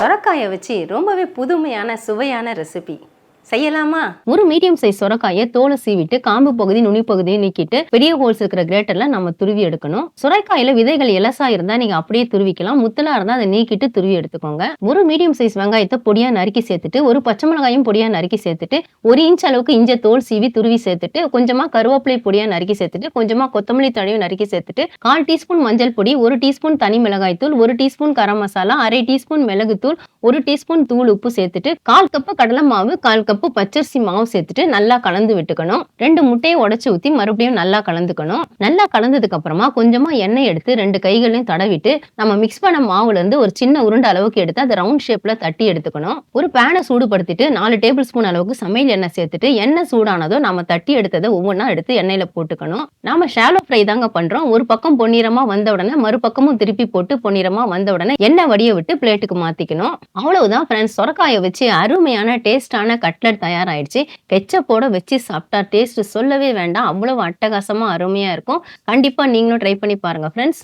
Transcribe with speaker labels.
Speaker 1: சொரக்காயை வச்சு ரொம்பவே புதுமையான சுவையான ரெசிபி செய்யலாமா?
Speaker 2: ஒரு மீடியம் சைஸ் சுரக்காயை தோலை சீவிட்டு காம்பு பகுதி நுனி பகுதியை நீக்கிட்டு பெரிய ஹோல்ஸ் இருக்கிற கிரேட்டர்ல நம்ம துருவி எடுக்கணும். சுரைக்காயில விதைகள் எலசா இருந்தா நீங்க அப்படியே துருவிக்கலாம். முத்தலா இருந்தா அதை நீக்கிட்டு துருவி எடுத்துக்கோங்க. ஒரு மீடியம் சைஸ் வெங்காயத்தை பொடியா நறுக்கி சேர்த்துட்டு ஒரு பச்சை மிளகாயும் பொடியா நறுக்கி சேர்த்துட்டு ஒரு இன்ச் அளவுக்கு இஞ்ச தோல் சீவி துருவி சேர்த்துட்டு கொஞ்சமா கருவேப்பிலை பொடியா நறுக்கி சேர்த்துட்டு கொஞ்சமா கொத்தமல்லி தழையும் நறுக்கி சேர்த்துட்டு கால் டீஸ்பூன் மஞ்சள் பொடி ஒரு டீஸ்பூன் தனி மிளகாய் தூள் ஒரு டீஸ்பூன் கரம் மசாலா அரை டீஸ்பூன் மிளகுத்தூள் ஒரு டீஸ்பூன் தூள் உப்பு சேர்த்துட்டு கால் கப்பு கடலை மாவு கால் கப்பு பச்சரிசி மாவு சேர்த்துட்டு நல்லா கலந்து விட்டுக்கணும். ரெண்டு முட்டையை உடச்சி ஊத்தி மறுபடியும் நல்லா கலந்துக்கணும். நல்லா கலந்ததுக்கு அப்புறமா கொஞ்சமா எண்ணெய் எடுத்து ரெண்டு கைகளையும் தடவிட்டு நம்ம மிக்ஸ் பண்ண மாவுல இருந்து ஒரு சின்ன உருண்டை அளவுக்கு எடுத்து அதை ரவுண்ட் ஷேப்ல தட்டி எடுத்துக்கணும். ஒரு பேனை சூடுபடுத்திட்டு நாலு டேபிள் ஸ்பூன் அளவுக்கு சமையல் எண்ணெய் சேர்த்துட்டு எண்ணெய் சூடானதோ நம்ம தட்டி எடுத்ததை ஒவ்வொன்றா எடுத்து எண்ணெயில போட்டுக்கணும். நாம ஷாலோ ஃப்ரை தாங்க பண்றோம். ஒரு பக்கம் பொன்னிறமா வந்த உடனே மறுபக்கமும் திருப்பி போட்டு பொன்னிறமா வந்த உடனே எண்ணெய் வடிய விட்டு பிளேட்டுக்கு மாத்திக்கணும். அவ்வளவுதான் ஃப்ரெண்ட்ஸ் சொரக்காயை வச்சு அருமையான டேஸ்டான கட்லட் தயாராகிடுச்சு கெச்சப்போட வச்சு சாப்பிட்டா டேஸ்ட் சொல்லவே வேண்டாம். அவ்வளவு அட்டகாசமா அருமையா இருக்கும். கண்டிப்பா நீங்களும் ட்ரை பண்ணி பாருங்க ஃப்ரெண்ட்ஸ்